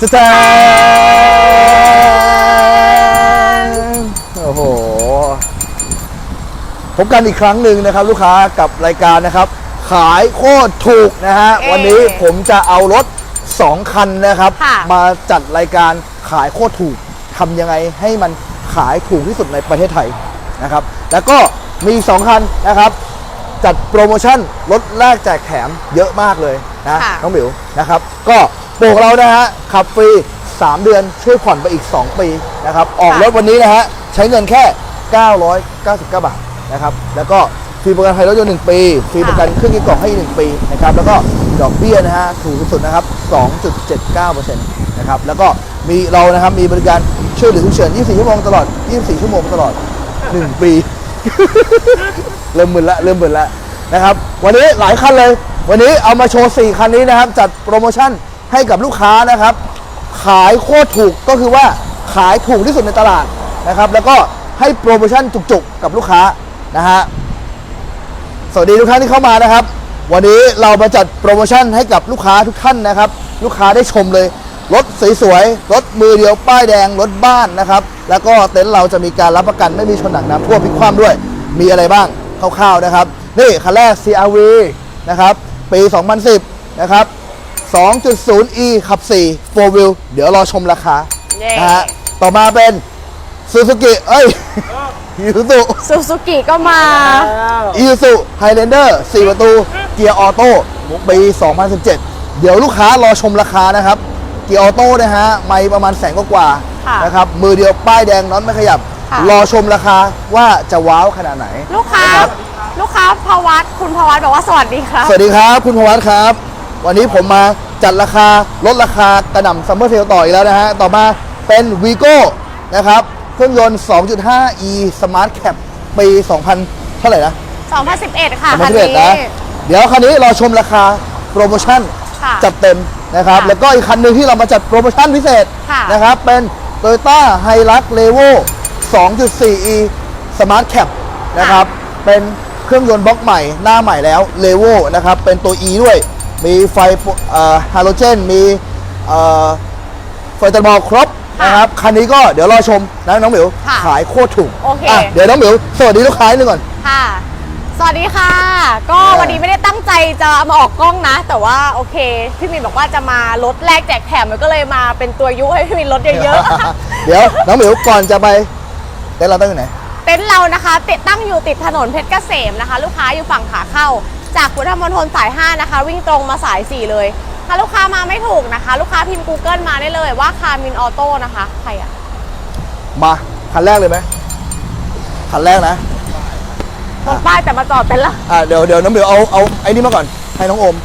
จะแจงโอ้โห พบกันอีกครั้งหนึ่งนะครับ ลูกค้ากับรายการนะครับ ขายโคตรถูกนะฮะเอ๊ะวันนี้ผมจะเอารถ 2 คันนะครับค่ะมาจัดรายการขายโคตรถูกทำยังไงให้มันขายถูกที่สุดในประเทศไทยนะครับ แล้วก็มี 2 คันนะครับ จัดโปรโมชั่นลดแลกแจกแถมเยอะมากเลยนะค่ะน้องหมิวนะครับ ก็ โปรเรานะฮะขับฟรี 3 เดือนช่วยผ่อนไปอีก 2 ปีนะครับออกรถวันนี้นะฮะใช้เงินแค่ 999 บาทนะครับแล้วก็ฟรีประกันภัยรถยนต์1ปีฟรีประกันเครื่องยนต์กล่องให้อีก1ปีนะครับแล้วก็ดอกเบี้ยนะฮะถูกที่สุดนะครับ 2.79%นะครับแล้วก็มีเรานะครับมีบริการช่วยเหลือฉุกเฉิน 24 ชั่วโมงตลอด 24 ชั่วโมงตลอด 1 ปี เริ่มมึนละเริ่มมึนละนะครับ วันนี้หลายคันเลย วันนี้เอามาโชว์ 4 คันนี้นะครับ จัดโปรโมชั่น ให้กับลูกค้านะครับ ขายโคตรถูกก็คือว่าขายถูกที่สุดในตลาดนะครับ แล้วก็ให้โปรโมชั่นจุกๆกับลูกค้านะฮะสวัสดีทุกท่านที่เข้ามานะครับ วันนี้เรามาจัดโปรโมชั่นให้กับลูกค้าทุกท่านนะครับ ลูกค้าได้ชมเลยรถสวยๆรถมือเดียวป้ายแดงรถบ้านนะครับ แล้วก็เต็นท์เราจะมีการรับประกันไม่มีชนหนักน้ำท่วมพลิกคว่ำด้วย มีอะไรบ้างคร่าวๆนะครับ นี่คันแรก CRV นะครับ ปี 2010 นะครับ 2.0e ขับ 4 4 wheel เดี๋ยวรอชมราคา เย้นะฮะ ต่อมาเป็น Suzuki เอ้ย Isuzu ซูซูกิก็มาอีซูไฮแลนเดอร์4ประตู เกียร์ออโต้ปี 2017 เดี๋ยวลูกค้ารอชมราคานะครับ เกียร์ออโต้นะฮะ ไม่ประมาณแสนกว่าๆค่ะ นะครับ มือเดียวป้ายแดงน็อตไม่ขยับค่ะรอชมราคาว่าจะว้าวขนาดไหน ลูกค้านะครับลูกค้าพวัตคุณพวัตบอกว่าสวัสดีครับ สวัสดีครับ คุณพวัตครับ วันนี้ผมมาจัดราคาลดราคากระหน่ำซัมเมอร์เซลต่ออีกแล้วนะฮะ ต่อมาเป็น v ีโก้นะครับ เครื่องยนต์ 2.5e Smart Cap ปี 2000 เท่าไหร่นะ 2011 ค่ะสองพัคันนสิบเอ็ดนี้นะเดี๋ยวคันนี้รอชมราคาโปรโมชั่นค่ะจัดเต็มนะครับค่ะแล้วก็อีกคันหนึ่งที่เรามาจัดโปรโมชั่นพิเศษค่ะนะครับ เป็น Toyota Hilux Levo 2.4e Smart Cap นะครับ เป็นเครื่องยนต์บล็อกใหม่หน้าใหม่แล้ว Levo นะครับ เป็นตัว E ด้วย มีไฟฮาโลเจน มีเอ่อไฟตันบอลครบค่ะนะครับ คันนี้ก็เดี๋ยวรอชมนะน้องหมิวค่ะขายโคตรถูกโอเคะเดี๋ยวน้องหมิว สวัสดีลูกค้านิดนึงก่อน ค่ะ สวัสดีค่ะ ก็เออวันนี้ไม่ได้ตั้งใจจะมาออกกล้องนะ แต่ว่าโอเค พี่มินบอกว่าจะมาลดแลกแจกแถมมันก็เลยมาเป็นตัวยุให้พี่มินลดเยอะเดี๋ยวน้องหมิวก่อนจะไปเดี๋ยวเราตั้งอยู่ไหนๆเต็นท์เรานะคะติดตั้งอยู่ติดถนนเพชรเกษมนะคะ ลูกค้าอยู่ฝั่งขาเข้า จากพุทธมณฑลสาย 5 นะคะ วิ่งตรงมาสาย 4 เลย ถ้าลูกค้ามาไม่ถูกนะคะ ลูกค้าพิมพ์ Google มาได้เลยว่าคามินออโต้นะคะ ใครอะมาคันแรกเลยไหมคันแรกนะรถป้ายแต่มาจอดเต็นท์ละอ่าเดี๋ยวเดี๋ยวน้องหมิวเอาเอาไอ้นี่มาก่อน ให้น้องโอม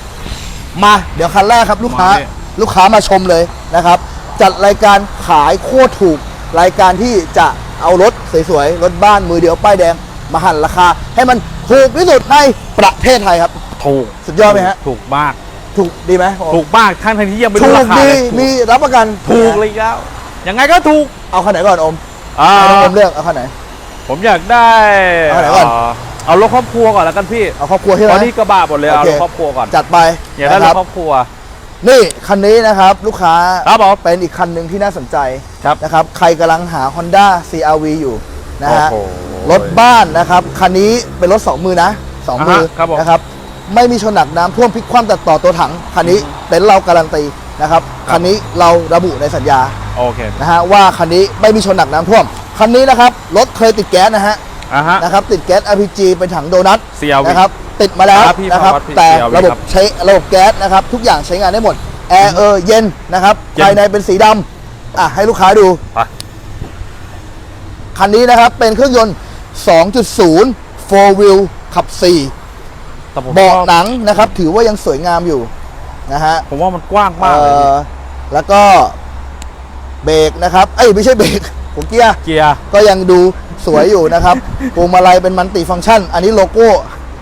มาเดี๋ยวคันแรกครับ ลูกค้ามาเลย ลูกค้ามาชมเลยนะครับ จัดรายการขายโคตรถูก รายการที่จะเอารถสวยๆรถบ้านมือเดียวป้ายแดง มาหั่นราคา ให้มันถูกที่สุดในประเทศไทยครับ ถูกสุดยอดไหมฮะ ถูกมาก ถูกดีไหมโอมถูกมากทั้งทั้งที่ยังไม่ถูรู้กราคาดีเลยมีรับประกันถูกเลยแล้วยังไงก็ถูกเอาคันไหนก่อนโอมอ่าให้น้องโอมเลือกเอาคันไหน ผมอยากได้เอาไหนก่อนเอ่อเอารถครอบครัวก่อนแล้วกันพี่เอาครอบครัวที่ไหตนอนนี้กระบะหมดเลยเอาโอเครถครอบครัวก่อนจัดไปอยากได้นะรคถรับ ครอบครัว นี่คันนี้นะครับลูกค้าครับผม เป็นอีกคันหนึ่งที่น่าสนใจครับ นะครับใครกำลังหา Honda CRV อยู่นะฮะโอ้โห รถบ้านนะครับคันนี้เป็นรถ2มือนะ2มืออ่าฮะครับผม นะครับ ไม่มีชนหนักน้ำท่วมพลิกคว่ำตัดต่อตัวถังคันนี้เต็นท์เราการันตีนะครับคันนี้เราระบุในสัญญา โอเคนะฮะว่าคันนี้ไม่มีชนหนักน้ำท่วม คันนี้นะครับรถเคยติดแก๊สนะฮะอะฮะ นะครับติดแก๊ส RPG เป็นถังโดนัท CRV นะครับติดมาแล้วครับพี่นะครับครับพี่แต่ CRV ระบบครับใช้ระบบแก๊สนะครับทุกอย่างใช้งานได้หมดแอร์เออเย็นนะครับเย็น ภายในเป็นสีดำอะให้ลูกค้าดู ไป คันนี้นะครับเป็นเครื่องยนต์ 2.0 4 wheel ขับ4แต่ผมเบาะว่าหนังนะครับ ถือว่ายังสวยงามอยู่นะฮะผมว่ามันกว้างมากเลยเอ่อแล้วก็เบรกนะครับ เอ้ย ไม่ใช่เบรกหัวเกียร์ เกียร์ ก็ยังดูสวยอยู่นะครับ พวงมาลัยเป็นมันติฟังก์ชัน อันนี้โลโก้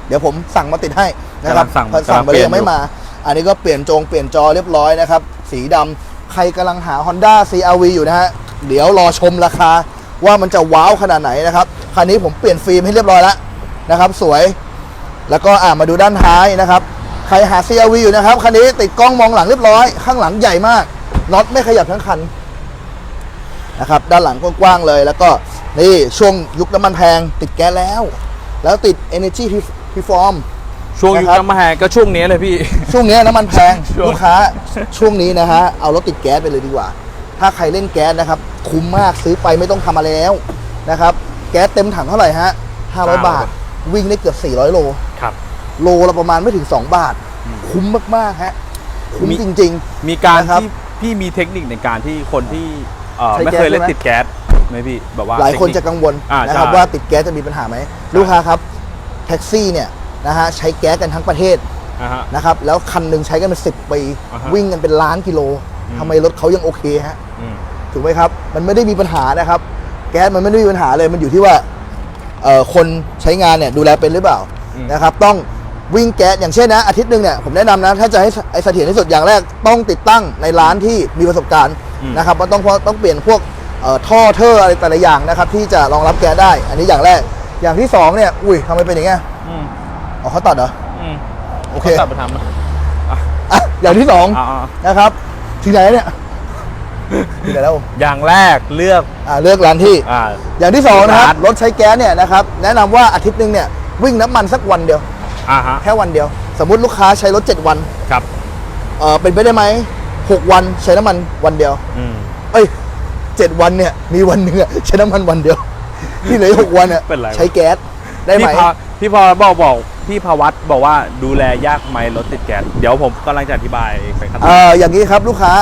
เดี๋ยวผมสั่งมาติดให้นะครับกำลังสั่งเพราะสั่งมาเลยกำลังเปลี่ยน ยังไม่มา อันนี้ก็เปลี่ยนจงเปลี่ยนจอเรียบร้อยนะครับ สีดำใครกำลังหา Honda CRV อยู่นะฮะ เดี๋ยวรอชมราคา ว่ามันจะว้าวขนาดไหนนะครับคันนี้ผมเปลี่ยนฟิล์มให้เรียบร้อยแล้วนะครับ สวย แล้วก็อ่ามาดูด้านท้ายนะครับ ใครหา CRV อยู่นะครับคันนี้ติดกล้องมองหลังเรียบร้อย ข้างหลังใหญ่มากน็อตไม่ขยับทั้งคันนะครับด้านหลังกว้างๆเลย แล้วก็นี่ช่วงยุคน้ำมันแพง ติดแก๊สแล้ว แล้วติด Energy Reform ช่วงยุคนะครับน้ำมันแหงก็ช่วงนี้เลยพี่ ช่วงเนี้ยน้ำมันแพงช่วงลูกค้าช่วงนี้นะฮะเอารถติดแก๊สไปเลยดีกว่า ถ้าใครเล่นแก๊สนะครับ คุ้มมากซื้อไปไม่ต้องทำอะไรแล้วนะครับ แก๊สเต็มถังเท่าไหร่ฮะ500 บาท วิ่งได้เกือบ 400 โลครับโลละประมาณไม่ถึง 2 บาท คุ้มมากๆฮะคุ้มมีจริงมีการนะครับที่พี่มีเทคนิคในการที่คนที่เอ่อใช้ไม่แก๊สเคยเล่นใช่ไหมติดแก๊สไหมพี่แบบว่าๆหลายคนเทจะกังวลอ่านะครับใช่ว่าติดแก๊สจะมีปัญหาไหมลูกค้าครับแท็กซี่เนี่ยนะฮะใช้แก๊สกันทั้งประเทศอ่าฮะนะครับแล้วคันหนึ่งใช้กันเป็นสิปีอ่าฮะวิ่งกันเป็นล้านกิโล ทำไมรถเขายังโอเคฮะอืมถูกไหมครับ มันไม่ได้มีปัญหานะครับ แก๊สมันไม่ได้มีปัญหาเลยมันอยู่ที่ว่าเอ่อคนใช้งานเนี่ยดูแลเป็นหรือเปล่าอืมนะครับ ต้องวิ่งแก๊สอย่างเช่นนะอาทิตย์หนึ่งเนี่ยผมแนะนำนะถ้าจะให้ไอ้เสถียรที่สุดอย่างแรกต้องติดตั้งในร้านที่มีประสบการณ์นะครับมันต้องเพราะต้องเปลี่ยนพวกเอ่อท่อเทอร์อะไรแต่ละอย่างนะครับ ที่จะรองรับแก๊สได้ อันนี้อย่างแรกอย่างที่สองเนี่ยอุ้ยทำไมเป็นอย่างเงี้ยอืมอ๋อเขาตัดเหรออืมโอเคตัดไปทำนะอะอย่างที่สองอ่านะครับ ที่ไหนเนี่ยที่ไหนแล้วๆอย่างแรกเลือกอ่าเลือกร้านที่ อ่า อย่างที่สองนะครับร้านรถใช้แก๊สเนี่ยนะครับ แนะนำว่าอาทิตย์หนึ่งเนี่ยวิ่งน้ำมันสักวันเดียว อ่าฮะแค่วันเดียว สมมุติลูกค้าใช้รถ 7 วัน ครับ เออเป็นไปได้ไหม 6 วันใช้น้ำมันวันเดียว อืมเอ้ย 7 วันเนี่ยมีวันหนึ่งอะใช้น้ำมันวันเดียว ที่เหลือหกวันเนี่ยเป็นไรวะ ใช้แก๊สได้ไหม พี่พาพี่พอบอกบอก พี่พาวัตบอกว่าดูแลยากไหมรถติดแก๊สเดี๋ยวผมกำลังจะอธิบายไปครับ เอ่ออย่างนี้ครับลูกค้า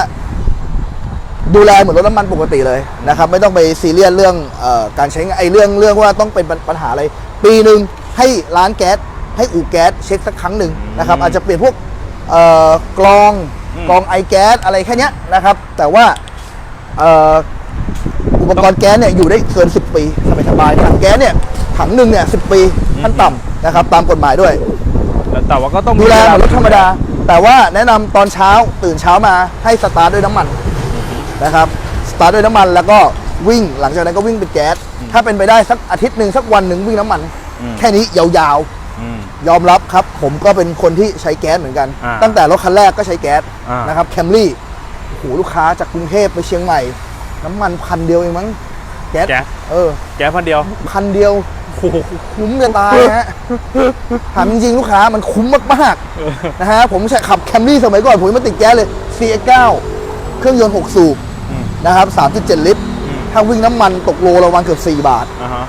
ดูแลเหมือนรถน้ำมันปกติเลยนะครับ ไม่ต้องไปซีเรียสเรื่องเออการใช้งานไอ้เรื่องเรื่องว่าต้องเป็นปัญปัญหาอะไร ปีหนึ่งให้ร้านแก๊สให้อู่แก๊สเช็คสักครั้งหนึ่งนะครับ อาจจะเปลี่ยนพวกเอ่อกรองกรองไอแก๊สอะไรแค่เนี้ยนะครับ แต่ว่าเอ่ออุปกรณ์แก๊สเนี่ยอยู่ได้เกิน 10 ปีสบายสบายๆถังแก๊สเนี่ยถังหนึ่งเนี่ยสิปีขั้นต่ำ นะครับตามกฎหมายด้วยแต่แต่ว่าก็ต้องดูแลเหมือนรถธรรมดาดูแลแต่ว่าแนะนำตอนเช้าตื่นเช้ามาให้สตาร์ทด้วยน้ำมันนะครับสตาร์ทด้วยน้ำมันแล้วก็วิ่งหลังจากนั้นก็วิ่งเป็นแก๊สถ้าเป็นไปได้สักอาทิตย์หนึ่งสักวันหนึ่งวิ่งน้ำมันแค่นี้ยาวอืมๆยอมรับครับ ผมก็เป็นคนที่ใช้แก๊สเหมือนกัน อ่าตั้งแต่รถคันแรกก็ใช้แก๊สอ่าน นะครับแคมรี่โอ้โหลูกค้าจากกรุงเทพไปเชียงใหม่ น้ำมันพันเดียวเองมั้งแก๊สแก๊สเออแก๊สพันเดียว พันเดียว โอ้โหคุ้มจะตายฮะถามจริงๆลูกค้ามันคุ้มมากๆนะฮะผมใช้ขับแคมรี่สมัยก่อนผมยังไม่ติดแก๊สเลย CX9 เครื่องยนต์ 6 สูบนะครับ 3.7 ลิตร ถ้าวิ่งน้ำมันตกโลละวันเกือบ 4 บาทอ่าฮะ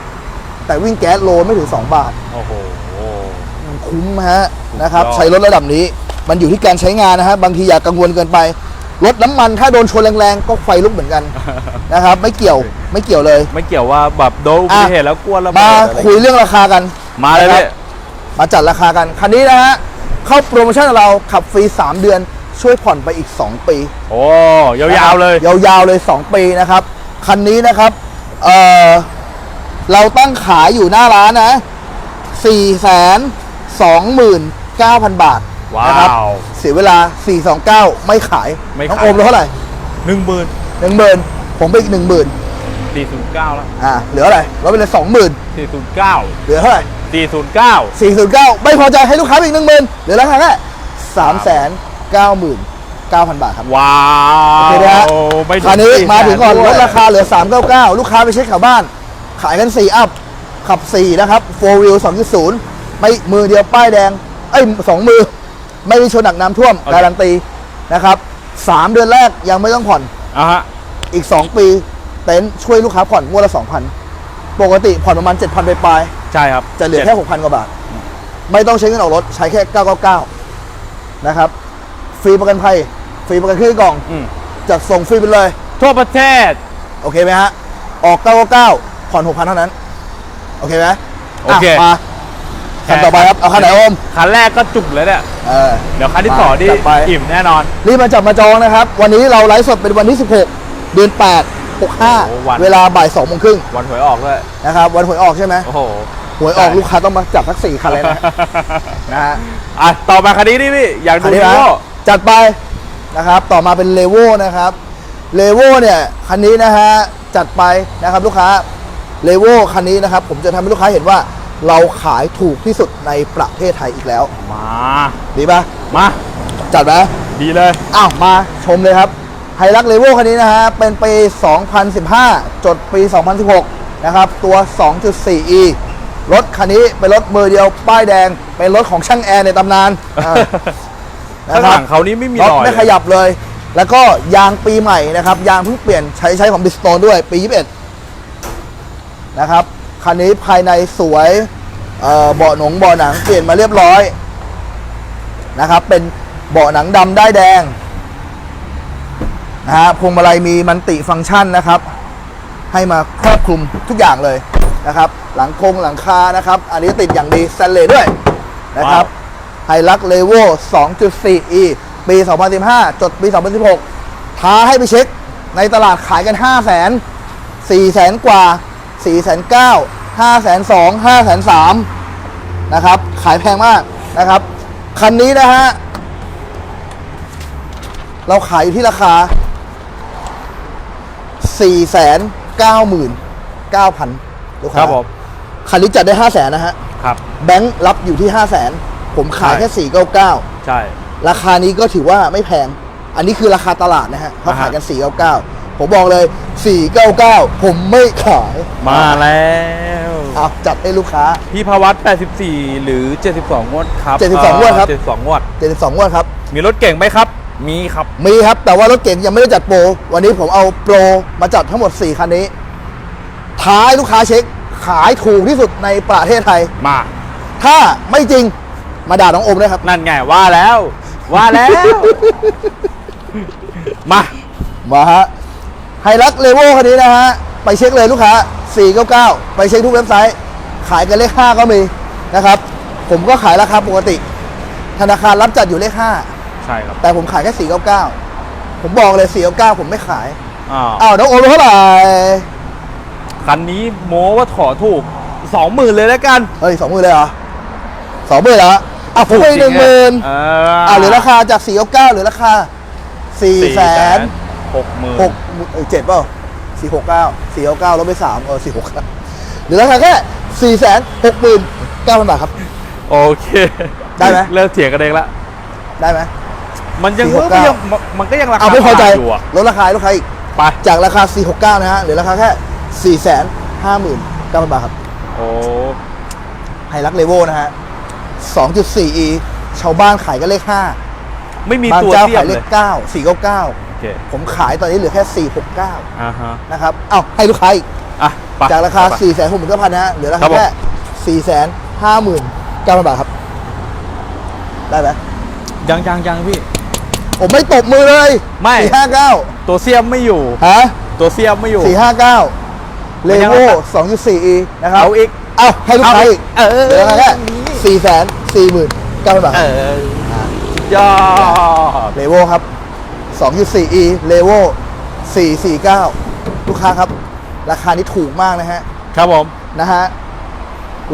แต่วิ่งแก๊สโลไม่ถึง 2 บาท โอ้โหมันคุ้มฮะนะครับสุดยอดใช้รถระดับนี้ มันอยู่ที่การใช้งานนะฮะ บางทีอย่ากังวลเกินไป รถน้ำมันถ้าโดนชนแรงๆ ก็ไฟลุกเหมือนกันนะครับ ไม่เกี่ยวไม่เกี่ยวเลย ไม่เกี่ยวว่าแบบโดนอุบัติเหตุแล้วกลัวแล้วมาคุยเรื่องราคากันมาเลยนะคพี่รับมาจัดราคากัน คันนี้นะฮะ เข้าโปรโมชั่นของเราขับฟรี 3 เดือนช่วยผ่อนไปอีก 2 ปี โอ้ยาวๆเลย ยาวๆเลย 2 ปีนะครับ คันนี้นะครับเอ่อเราตั้งขายอยู่หน้าร้านนะ4 2 9 0 0 0 บาท ว้านะครับว เสียเวลา 429 ไม่ขายไม่น้องขายโอมเหลือเท่าไหร่หนึ่งหมื่นหนึ่งหมื่นผมไปอีกหนึ่งหมื่นสี่ศูนย์เก้าแล้วอ่าเหลืออะไรลดไปเลยสองหมื่นสี่ศูนย์เก้าเหลือเท่าไหร่สี่ศูนย์เก้า409 ไม่พอใจให้ลูกค้าไปอีกหนึ่งหมื่นเหลือราคาแค่สามแสนเก้าหมื่นเก้าพันบาทครับ ว้าโอเควนะฮะ ไม่ถึคันนี้400,000มาถึงก่อนด้ลวยดราคาเหลือ 399 ลูกค้าไปเช็คแถวบ้าน ขายกัน 4 อัพ ขับ 4 นะครับ 4 wheel 2.0 ไม่มือเดียวป้ายแดง เอ้ยสองมือ ไม่มีชนหนักน้ำท่วมการันตีนะครับ3เดือนแรกยังไม่ต้องผ่อนอะฮะอีก 2 ปี เต็นท์ช่วยลูกค้าผ่อนงวดละ 2,000 ปกติผ่อนประมาณ 7,000ไปปลายๆใช่ครับจะเหลือแค่ 6,000 กว่าบาท ไม่ต้องใช้เงินออกรถใช้แค่ 999 นะครับ ฟรีประกันภัย ฟรีประกันเครื่องกล่องอืมจัดส่งฟรีไปเลย ทั่วประเทศ โอเคไหมฮะ ออก 999 ผ่อน 6,000 เท่านั้น โอเคไหมโอเคะมา คันต่อไปครับ เอาคันไหนโอมคันแรกก็จุกเลยเนี่ยเออ เดี๋ยวคันที่สองนี่จัดไป อิ่มแน่นอน รีบมาจับมาจองนะครับ วันนี้เราไลฟ์สดเป็นวันที่ 16 เดือน 8 โอ้วัน 65 เวลาบ่าย2โมงครึ่งวันหวยออกด้วยนะครับ วันหวยออกใช่ไหม โอ้โห หวยออกใช่ ลูกค้าต้องมาจับทั้ง4คันเลยนะ นะฮะอะต่อมาคันนี้นี่พี่ อยากคัดูนนี้นีนะโวจัดไปนะครับ ต่อมาเป็นเลโวนะครับเลโวเนี่ยคันนี้นะฮะจัดไปนะครับลูกค้าเลโวคันนี้นะครับ ผมจะทำให้ลูกค้าเห็นว่า เราขายถูกที่สุดในประเทศไทยอีกแล้ว มา ดีปะมา จัดไหมดีเลย อ้าวมาชมเลยครับไฮรักเลเวลคันนี้นะฮะ เป็นปี 2015 จดปี 2016 นะครับ ตัว 2.4e รถคันนี้เป็นรถมือเดียวป้ายแดง เป็นรถของช่างแอร์ในตำนานอ่า ข้างหลังเขานี่ไม่มีรถรอยไม่ขยับเลย แล้วก็ยางปีใหม่นะครับ ยางเพิ่งเปลี่ยนใช้ใช้ของบิสโตนด้วยปี 21 นะครับ คันนี้ภายในสวยเอ่อเบาะหนงเบาะหนังเปลี่ยนมาเรียบร้อยนะครับ เป็นเบาะหนังดำได้ายแดงนะฮะพวงมาลัยมีมันติฟังก์ชันนะครับ ให้มาครอบคลุมทุกอย่างเลยนะครับ หลังคงหลังคานะครับ อันนี้ติดอย่างดีสแตนเลสด้วยนะครับไฮลักเลโว 2.4e ปี 2015 จดปี 2016 ท้าให้ไปเช็ค ในตลาดขายกัน 5 0 0 0 0 0 4แสนกว่า 4 9 0 0 0 5 2 0 0 5 3 0 0นะครับขายแพงมากนะครับ คันนี้นะฮะ เราขายอยู่ที่ราคา 4 9 9 9 0 0 0ลูกคค้ารับผมคันนี้จัดได้ 5 0 0 0 0 0นะฮะครับแบงค์รับอยู่ที่ 5 0 0 0 0 0ผมขายแค่ 499 ใช่ ราคานี้ก็ถือว่าไม่แพง อันนี้คือราคาตลาดนะฮะเขาขายกัน 499 ผมบอกเลย 499 ผมไม่ขายมาแล้วเอาจัดให้ลูกค้า พี่พวัต84 หรือ 72 งวดครับ72งวดครับเอ่อ72 งวด 72งวดครับ มีรถเก่งไหมครับ มีครับ มีครับ แต่ว่ารถเก๋งยังไม่ได้จัดโปร วันนี้ผมเอาโปรมาจัดทั้งหมด 4 คันนี้ ท้ายลูกค้าเช็ค ขายถูกที่สุดในประเทศไทย มา ถ้าไม่จริงมาด่าน้องโอมด้วยครับ นั่นไงว่าแล้ว ว่าแล้ว มา มาฮะไฮรักเลเวลคันนี้นะฮะ ไปเช็คเลยลูกค้า 499 ไปเช็คทุกเว็บไซต์ ขายกันเลข 5 ก็มีนะครับ ผมก็ขายราคาปกติ ธนาคารรับจัดอยู่เลขใช่ครับ5แต่ผมขายแค่ 499 ผมบอกเลย 499 ผมไม่ขาย อ้าวอ้าวน้องโอมเท่าไหร่ คันนี้โม้ว่าขอถูก 20,000 เลยแล้วกัน เฮ้ยสองหมื่นเลยเหรอสองหมื่นเหรออะผมไปหนึ่งหมื่นเออะเหรือราคาจาก 499เหรือราคา4แสน หกหมื่นหกเอ้ยเจ็ดเปล่าสี่หกเก้าสี่เก้าเก้าลบไปสามเออสี่หกเก้าหรือราคาแค่สี่แสนหกหมื่นเก้าพันบาทครับ โอเคได้ไหม เริ่มเถียงกันเองละได้ไหม มันยัง469 มันก็ยังมันก็ยังราคาเอาไม่พอใจตลาดอยู่อะลดราคาให้ลูกค้าอีก ไปจากราคา 469 นะฮะหรือราคาแค่ 4 5 0 0 0 0 9,000 บาทครับโอ้ไฮรักเลโวนะฮะ 2.4e ชาวบ้านขายกันเลข 5 ไม่มีบางตัวเจ้าเทียบขายเลเลข ย9 499โอ เคผมขายตอนนี้เหลือแค่ 469อ่าฮะนะครับเอ้าให้ลูกค้าอีกอะไปจากราคาไป4 6 9 0 0 0นะฮะเหลือราครัคาบผมแค่ 4 5 9 0 0 0 บาทครับ ได้ไหมยังยังยังพี่ ผมไม่ตบมือเลยไม่459 ตัวเสียมไม่อยู่ฮะตัวเสียมไม่อยู่ 459เลยังโวไง 2.4e นะครับเอาอีกเอาให้ลูกค้าอีกเออเหลือแค่สี่แสนสี่หมื่นเก้าพันบาทเออสุดยอดเลโวครับ 2.4e เลโว449 ลูกค้าครับ ราคานี้ถูกมากนะฮะ ครับผม นะฮะ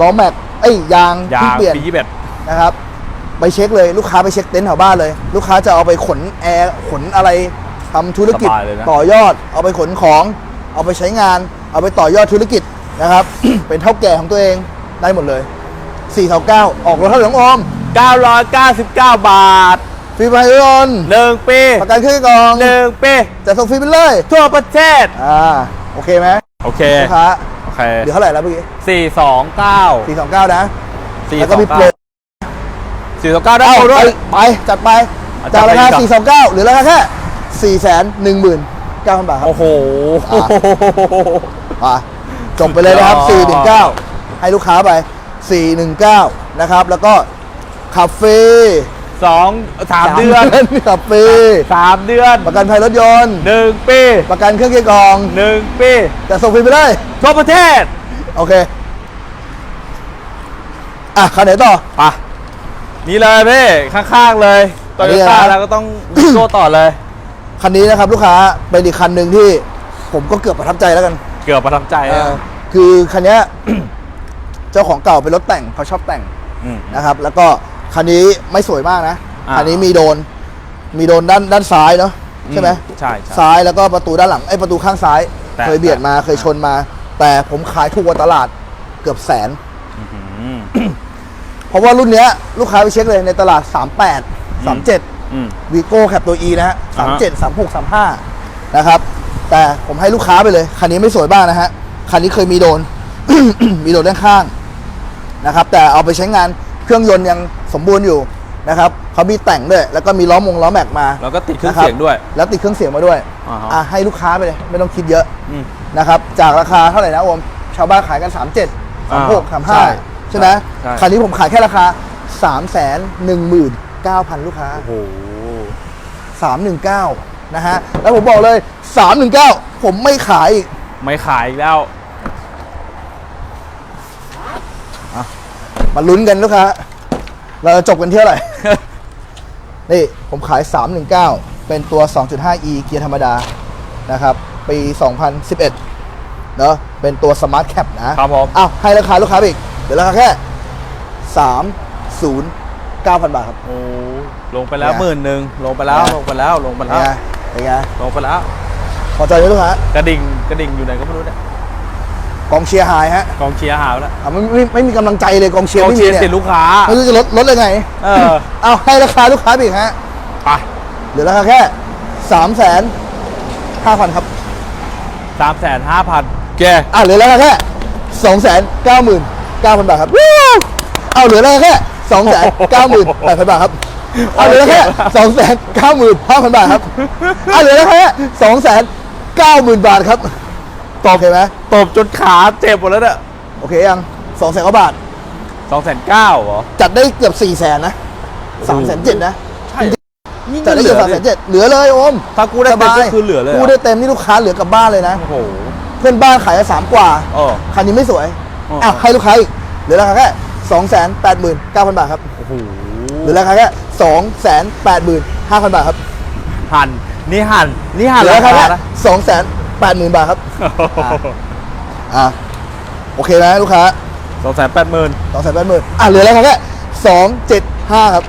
ล้อแม็กเอ้ยยางยาเพิ่งงเปลี่ยนปียี่สิบเอ็ดนะครับ ไปเช็คเลยลูกค้าไปเช็คเต็นท์แถวบ้านเลย ลูกค้าจะเอาไปขนแอร์ขนอะไรทำธุรกิจสบายเลยนะต่อยอด เอาไปขนของ เอาไปใช้งาน เอาไปต่อยอดธุรกิจนะครับ เป็นเท่าแก่ของตัวเองได้หมดเลย499ออกรถเท่าไหร่น้องออม999 บาท ฟรีไฟรอนหนึ่งปีประกันเครื่องกรองหนึ่งปีจะส่งฟรีไปเลย ทั่วประเทศ อ่า โอเคไหมโอเคลูกค้าโอเคเดี๋ยวเท่าไหร่แล้วเมื่อกี้สี่สองเก้าสี่สองเก้านะสี่แล้วสก็องมีโปรเก้าสี่สองเก้าได้เอ้าโปรด้วยไปไป จัดไปอะจากราคาจัดไปอีกสี่สองเก้าหรือราคาแค่สี่แสนหนึ่งหมื่นเก้าพันบาทครับ โอ้โห อะจบไปเลยนะครับ สุสี่ดหยนึ่อดงเก้าให้ลูกค้าไปสี่หนึ่งเก้านะครับ แล้วก็ขับฟรี สองสามเดือนขับฟรีสามเดือน ประกันภัยรถยนต์หนึ่งปีประกันเครื่องเกียร์กรองหนึ่งปีจะส่งฟรีไปเลยทั่วประเทศ โอเค อะคันไหนต่อไปนี่เลยพี่ข้างๆเลยโตอันนี้โยต้านะแล้วก็ต้องโก้ต่อเลย คันนี้นะครับลูกค้าเป็นอีกคันหนึ่งที่ ผมก็เกือบประทับใจแล้วกัน เกือบประทับใจเออะอคือคันเนี้ยเจ้าของเก่าเป็นรถแต่งเขาชอบแต่งมนะครับ แล้วก็ คันนี้ไม่สวยมากนะ อ่า คันนี้มีโดน มีโดนด้านด้านซ้ายเนาะใช่ไหมใช่ใช่ ซ้ายแล้วก็ประตูด้านหลังไอ้ยประตูข้างซ้าย แต่เคยเบียดมาแต่เคยชนมา แต่ผมขายถูกกว่าตลาดเกือบแสน อืม เพราะว่ารุ่นเนี้ยลูกค้าไปเช็คเลยในตลาด 38 37อืม วีโก้แคปตัว E นะฮะอ่าสามฮะเจ็ดสามหกสามห้านะครับ แต่ผมให้ลูกค้าไปเลย คันนี้ไม่สวยบ้างนะฮะ คันนี้เคยมีโดน มีโดนด้านข้างนะครับ แต่เอาไปใช้งานเครื่องยนต์ยัง สมบูรณ์อยู่นะครับเขามีแต่งด้วย แล้วก็มีล้อมงล้อแม็กมาแล้วก็ติดเครื่องนะคบเสียงด้วย แล้วติดเครื่องเสียงมาด้วยอ่าฮะอะให้ลูกค้าไปเลย ไม่ต้องคิดเยอะอืมนะครับ จากราคาเท่าไหร่นะโอมชาวบ้านขายกัน 3 7 3 6 3ใช่5ใช่ไหมใช่คันนี้ผมขายแค่ราคา 3 1 1 9 0 0 0 ลูกค้า โอ้โห319นะฮะ แล้วผมบอกเลย319ผมไม่ขายอีก ไม่ขายอีกแล้ว มาลุ้นกันลูกค้า เราจะจบกันที่เท่าไหร่ นี่ผมขาย 319 เป็นตัว 2.5e เกียร์ธรรมดา นะครับ ปี 2011 เนอะเป็นตัว Smart Cap นะครับผม อ้าว ให้ราคาลูกค้าไปอีก เดี๋ยวราคาแค่ 309,000 บาทครับ โอ้ลงไปแล้วเนี่ยหมื่นหนึ่งลงไปแล้วเนี่ย ลงไปแล้วลงไปเป็นแล้วไงเป็นไงลงไปแล้วพอใจไหมลูกค้ากระดิ่งกระดิ่งอยู่ไหนก็ไม่รู้เนี่ย กองเชียร์หายฮะกองเชียร์หายไปแล้วอะไม่ไม่ไม่มีกำลังใจเลยกองเชียร์กองไม่เชีมียร์เนี่ติดยลูกค้า ไม่รู้จะลดลดยังไงเออ เอาให้ราคาลูกค้าไปอีกฮะไปเหลือราคาแค่สามแสนห้าพันครับสามแสนห้าพันแกอะเหลือราคาแค่สองแสนเก้าหมื่นเก้าพันบาทครับวู้เอาเหลือราคาแค่สองแสนเก้าหมื่นแปดพันบาทครับเอาเหลือราคาแค่สองแสนเก้าหมื่นห้าพันบาทครับเอาเหลือราคาแค่สองแสนเก้าหมื่นบาทครับตอบโอเคไหม ตบจนขาเจ็บหมดแล้วเนี่ยโอเคยังสองแสนกว่าบาท สองแสนเก้าเหรอ จัดได้เกือบสี่แสนนะสามแสนเจ็ดนะใช่นี่จัดได้เหลืเกือบอสามแสนเจ็ดเหลือเลยโอมถ้ากูได้เต็มก็คือเหลือเลยกูได้เต็มนี่ลูกค้าเหลือกลับบ้านเลยนะ โอ้โห เพื่อนบ้านขายสามกว่าเออคันนี้ไม่สวยอ๋ออ่อะให้ลูกค้าอีกเหลือราคาแค่สองแสนแปดหมื่นเก้าพันบาทครับ โอ้โห เหลือราคาแค่สองแสนแปดหมื่นห้าพันบาทครับ หันนี่หันนี่หันเหลือราราคาคาแค่นะสองแสนแปดหมื่นบาทครับ อะโอเคไหมลูกค้าสองแสนแปดหมื่นสองแสนแปดหมื่นอะเหลือราคาแค่สองเจ็ดห้าครับ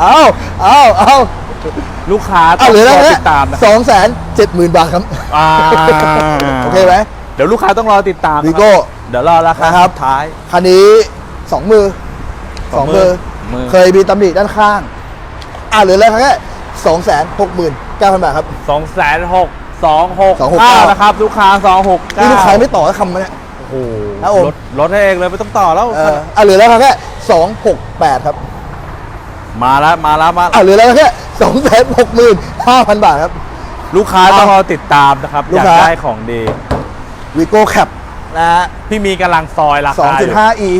เอาเอาเอาลูกค้าต้เอาองเหลือรราอคาติแค่ดตามนะสองแสนเจ็ดหมื่นบาทครับ อ่าโอเคไหมเดี๋ยวลูกค้าต้องรอติดตามวีโก้ เดี๋ยวรอราคานะครับ ท้ายคันนี้สองมือสองมือ มือเคยมีตำหนิด้านข้าง อะเหลือราคาแค่สองแสนหกหมื่นเก้าพันบาทครับ สองแสนหกสองหก 269เก้านะครับ ลูกค้าสองหกนี่ลูกค้าไม่ต่อคำมาเนี่ย โอ้โหนะโอมลดลดให้เองเลยไม่ต้องต่อแล้ว เอออะเหลือราคาแค่สองหกแปดครับมาแล้วมาแล้วมา อะเหลือราคาแค่สองแสนหกหมื่นห้าพันบาทครับ ลูกค้าต้องรอติดตามนะครับ ลูอกยากค้า ได้ของดี วีโก้แคปนะฮะพี่มีกำลังซอยราสองคาอจุดยู่ห้า e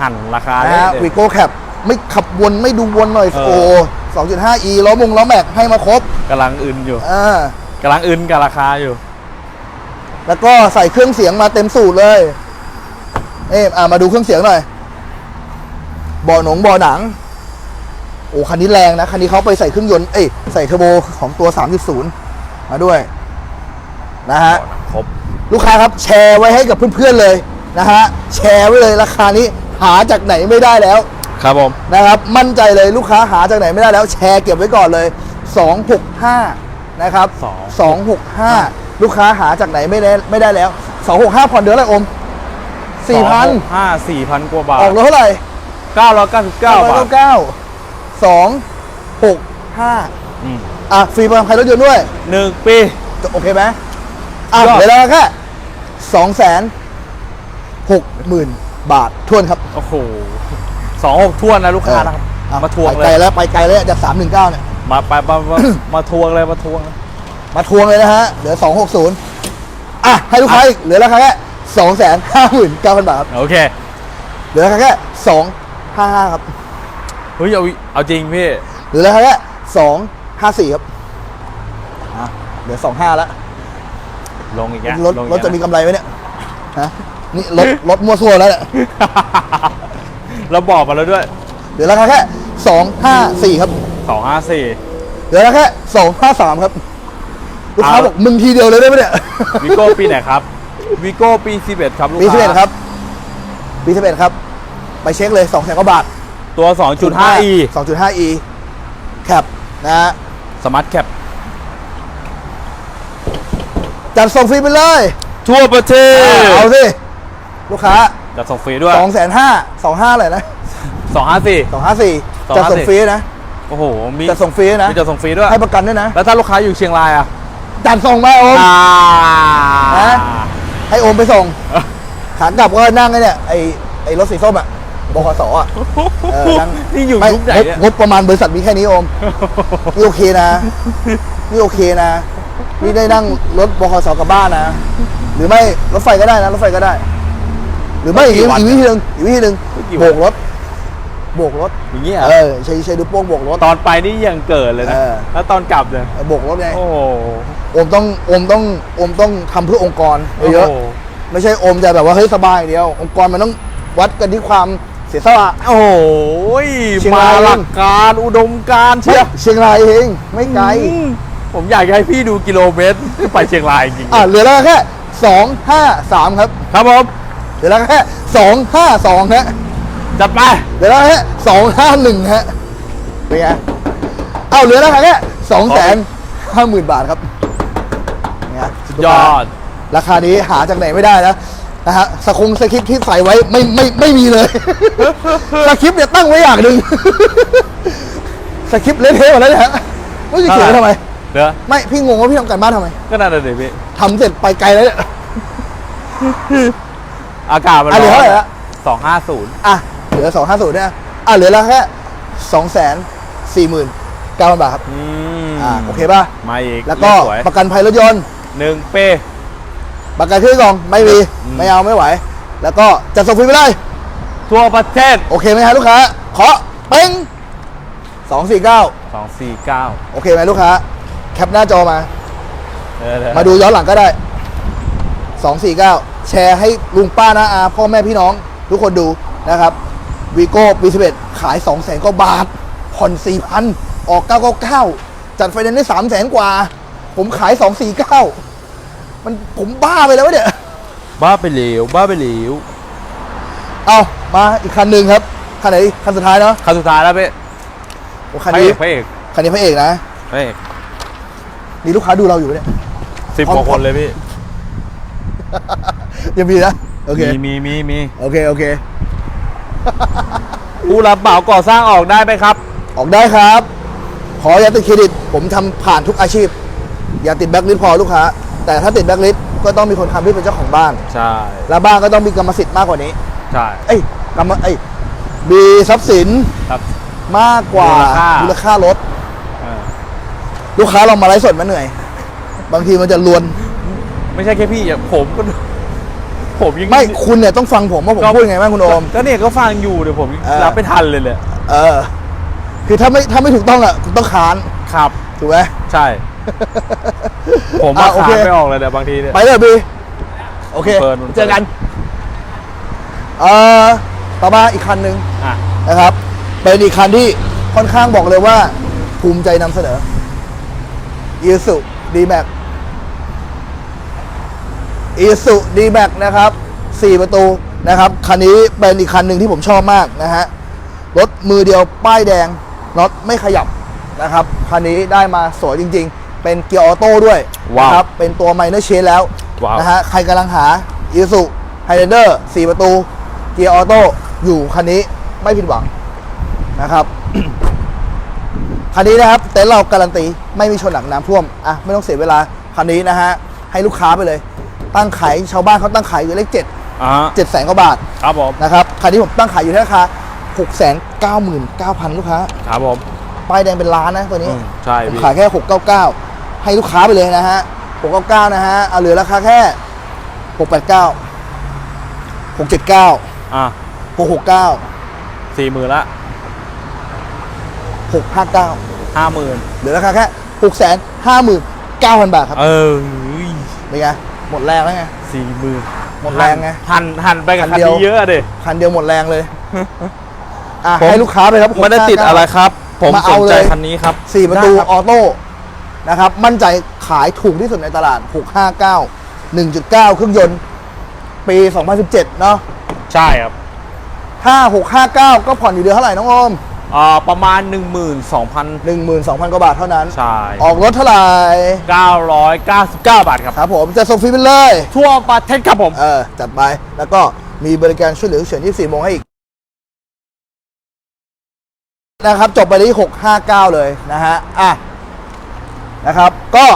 หั่นราคานะได้ฮะเลยวีโก้แคปไม่ขับวนไม่ดูวนหน่อยเออ โอ้สองจุดห้า e ล้อมงล้อแม็กให้มาครบ กำลังอึนอยู่ อ่า กำลังอึนกับราคาอยู่ แล้วก็ใส่เครื่องเสียงมาเต็มสูตรเลย เอ๊ะอะมาดูเครื่องเสียงหน่อยบ่อหนงบ่อหนัง โอ้คันนี้แรงนะ คันนี้เขาไปใส่เครื่องยนต์ เอ้ยใส่เทอร์โบของตัว 3.0 มาด้วย นะฮะ ครบ ลูกค้าครับแชร์ไว้ให้กับเพื่อนๆเลยนะฮะ แชร์ไว้เลยราคานี้หาจากไหนไม่ได้แล้ว ครับผม นะครับ มั่นใจเลยลูกค้าหาจากไหนไม่ได้แล้ว แชร์เก็บไว้ก่อนเลย 265 นะครับ265 ลูกค้าหาจากไหนไม่ได้ไม่ได้แล้ว 265ผ่อนเดือนอะไรอม 4,000 ห้าสี่พันกว่าบาทออกรถเท่าไหร่เก้าร้อยเก้าสิบเก้าบาท999 265 อืมอะฟรีประกันภัยรถยนต์ด้วย หนึ่งปีโอเคไหมอะยอด เดี๋ยวเราแค่สองแสนหกหมื่นบาททวนครับโอ้โหสองหกทวนนะลูกค้านะครับอะมาทวงไปเลไกลย แล้วไปไกลแล้วจากสามหนึ่งเก้าเนี่ย มาไปมามามาทวงเลยมาทวงเลยมาทวงเลยนะฮะ เหลือสองหกศูนย์อะ ให้ลูกค้าอีก เหลือราคาแค่สองแสนห้าหมื่นเก้าพันบาทครับ โอเคเหลือราคาแค่สองห้าห้าครับ เฮ้ยเอาเอาจริงพี่ เหลือราคาแค่สองห้าสี่ครับ อะ เหลือสองห้าแล้ว ลงอีกแล้วรถลงอีกรถจะมีแล้วกำไรไหมเนี่ย ฮะ นี่รถ รถมั่วซั่วแล้วเนี่ย เราบอกมาแล้วด้วย เหลือราคาแค่สองห้าสี่ครับ สองห้าสี่เหลือแล้วแค่สองห้าสามครับ ลูกค้าเอาบอกมึงทีเดียวเลยได้ไหมเนี่ย วิโก้ปีไหนครับวิโก้ปีสิบเอ็ดครับลูกปีค้าสิบเอ็ดครับ ปีสิบเอ็ดครับ ไปเช็คเลยสองแสนกว่าบาทตัว 2.5e สองจุดห้า e แคปนะฮะสมาร์ทแคปจัดส่งฟรีไปเลย ทั่วประเทศเอาสิ ลูกค้าจะส่งฟรีด้วยสองแสนห้าสองห้าอะไรนะ254สองห้าสี่254จัดส่งฟรีนะ โโอ้โห มีจะส่งฟรีด้วยนะมีจะส่งฟรีด้วย ให้ประกันด้วยนะ แล้วถ้าลูกค้าอยู่เชียงรายอะจัดส่งมาโอมอ่าฮะให้โอมไปส่งขากลับก็นั่งไอ้เนี่ยไอ้ไอ้รถสีส้มอะบขสอะเออนั่งนี่อยู่ไม่ยุคไหนงบเนี่ยงบประมาณบริษัทมีแค่นี้โอมนี่โอเคนะนี่โอเคนะนี่ได้นั่งรถบขสกลับบ้านนะ หรือไม่รถไฟก็ได้นะรถไฟก็ได้ หรือไม่อีกกี่วันอีกวิธีหนึ่งอีกวิธีหนึ่งกี่โบวันกรถ โบกรถอย่างเงี้ยเออใช้ใช้ดูวโป้งโบกรถ ตอนไปนี่ยังเกิดเลยนะ เออ แล้วตอนกลับเนี่ยโบกรถไงโอ้โหโอมต้องโอมต้องโอมต้องทำเพื่อองค์กรเยอะโโหๆไม่ใช่โอมจะแบบว่าเฮ้ยสบายอย่างเดียว องค์กรมันต้องวัดกันที่ความเสียสละ โอ้โหเชียงมาราหยลักการอุดมการณ์เชียเชียงรายเองไม่ไกลอืมผมอยากจะให้พี่ดูกิโลเมตรที่ไปเชียงรายจริงๆอะเหลือแล้วแค่สองห้าสามครับ ครับผมเหลือแล้วแค่สองห้าสองฮะ จัดไปเหลือแล้วแค่สองห้าหนึ่งฮะเป็นไงเอ้าเหลือแล้วแค่สองแสนห้าหมื่นบาทครับเป็นไงสุยอด ราคานี้หาจากไหนไม่ได้นะนะฮะสคงสคริปต์ที่ใส่ไว้ไม่ไม่ไม่มีเลย สคริปต์เนี่ยตั้งไว้อย่างหนึ่งสคริปต์เละเทะหมดแล้วเนี่ยฮะไม่รู้จะเขียนไว้ทำไม เดี๋ยว ไม่พี่งงว่าพี่ทำการบ้านทำไมก็นั่นแหละดิพี่ ทำเสร็จไปไกลแล้วเนี่ย อากาศมันอะเหลือเท่าไหร่ละ สองห้าศูนย์อะเห ลือสองห้าศูนย์เนี่ยอะเหลือแล้วแค่สองแสนสี่หมื่นเก้าพันบาทครับอืมอ่าโอเคป่ะมาอีกแล้วก็สวยประกันภัยรถยนต์ หนึ่งเป้ ประกันเครื่องกล่องไม่มีอืม ไม่เอาไม่ไหว แล้วก็จะส่งฟรีไปเลย ทั่วประเทศโอเคไหมฮะลูกค้าขอเป้งสองสี่เก้าสองสี่เก้าโอเคไหมลูกค้า แคปหน้าจอมา เออเอมาดูย้อนหลังก็ได้สองสี่เก้าแชร์ให้ลุงป้านาอาพ่อแม่พี่น้อง ทุกคนดูนะครับ วีโก้ปีสิบเอ็ดขายสองแสนกว่าบาท ผ่อนสี่พันออกเก้าเก้าเก้าจัดไฟแนนซ์ได้สามแสนกว่า ผมขายสองสี่เก้ามันผมบ้าไปแล้ววะเนี่ย บ้าไปเหลวบ้าไปเหลวเอามาอีกคันหนึ่งครับ คันไหนคันสุดท้ายเนาะคันสุดท้ายแล้วเป้โอ้คันพระเอนี้กพระเอกคันนี้พระเอกนะพระเอกมีลูกค้าดูเราอยู่ปะเนี่ย สิบพร้อมกว่าคนเลยพี่ยังมีนะ โอเค มีมีมีมี โอเค โอเค ผู้รับเหมาก่อสร้างออกได้ไหมครับ ออกได้ครับ ขออย่าติดเครดิต ผมทำผ่านทุกอาชีพ อย่าติดแบ็คลิสต์พอลูกค้า แต่ถ้าติดแบ็คลิสต์ก็ต้องมีคนทำที่เป็นเจ้าของบ้าน ใช่ และบ้านก็ต้องมีกรรมสิทธิ์มากกว่านี้ ใช่ เอ้ยกรรมเอ้ยมีทรัพย์สินครับ มากกว่ามูลค่ามูลค่ารถเออลูกค้าเรามาไลฟ์สดมันเหนื่อย บางทีมันจะลวน ไม่ใช่แค่พี่อย่างผมก็ ผมยังไม่คุณเนี่ยต้องฟังผมว่าผมพูดยังไงบ้างคุณโอมก็เนี่ยก็ฟังอยู่เดี๋ยวผมเออรับไม่ทันเลยเลยเออ คือถ้าไม่ถ้าไม่ถูกต้องอะคุณต้องค้านครับถูกไหมใช่ ผมอะมาโอขาเคนไม่ออกเลยเดี๋ยวบางทีเนี่ยไปเลยบีโอเคเปิดมันเจอกันเอ่อต่อมาอีกคันหนึ่งอะนะครับเป็นอีกคันที่ค่อนข้างบอกเลยว่า ภูมิใจนำเสนอ i s u d m a x i s u d m a x นะครับ4ประตูนะครับคันนี้เป็นอีกคันหนึ่งที่ผมชอบมากนะฮะรถมือเดียวป้ายแดงน็อตไม่ขยับนะครับคันนี้ได้มาสวยจริง ๆ เป็นเกียร์ออโต้ด้วยว้าวนะครับเป็นตัวไมเนอร์เชนแล้วว้าวนะฮะใครกำลังหา i s u Highlander 4ประตู เกียร์ออโต้อยู่คันนี้ไม่ผิดหวังนะครับคันนี้นะครับเต็นท์เราการันตีไม่มีชนหนักน้ำท่วมอะไม่ต้องเสียเวลาคันนี้นะฮะให้ลูกค้าไปเลย ตั้งขายชาวบ้านเขาตั้งขายอยู่เลขเจ็ดอ่าเจ็ดแสนกว่าบาทครับผมนะครับคันนี้ผมตั้งขายอยู่ที่ราคาหกแสนเก้าหมื่นเก้าพันลูกค้าครับผมป้ายแดงเป็นล้านนะตัวนี้ อืมใช่ผมพี่ขายแค่หกเก้าเก้าให้ลูกค้าไปเลยนะฮะหกเก้าเก้านะฮะ เอาเหลือราคาแค่หกแปดเก้าหกเจ็ดเก้าอะหกหกเก้าสี่หมื่นละหกห้าเก้าห้าหมื่นเหลือราคาแค่หกแสนห้าหมื่นเก้าพันบาทครับ เออเป็นไง หมดแรงแล้วไงสี่หมื่นหมดแรงไงหันหันไปกับคัคันนเดียวนี้เยอะอะดิคันเดียวหมดแรงเลยอะผมให้ลูกค้าไปครับไม่ได้ติด659อะไรครับ ผมมาสเอานใจเลยคันนี้ครับสี่ประตูได้คบออโต้นะครับ มั่นใจขายถูกที่สุดในตลาด 659 1.9 เครื่องยนต์ ปี 2017 เนาะใช่ครับ ถ้า 659 ก็ผ่อนอยู่เดือนเท่าไหร่น้องโอม อ่าประมาณ 12,000 12,000 กว่าบาทเท่านั้น ใช่ ออกรถเท่าไหร่999 บาทครับ ครับผมจะส่งฟรีไปเลย ทั่วประเทศครับผม เออ จัดไป แล้วก็มีบริการช่วยเหลือฉุกเฉิน24 โมงให้อีก นะครับ จบไปที่ 659 เลยนะฮะ อะ นะครับ ก็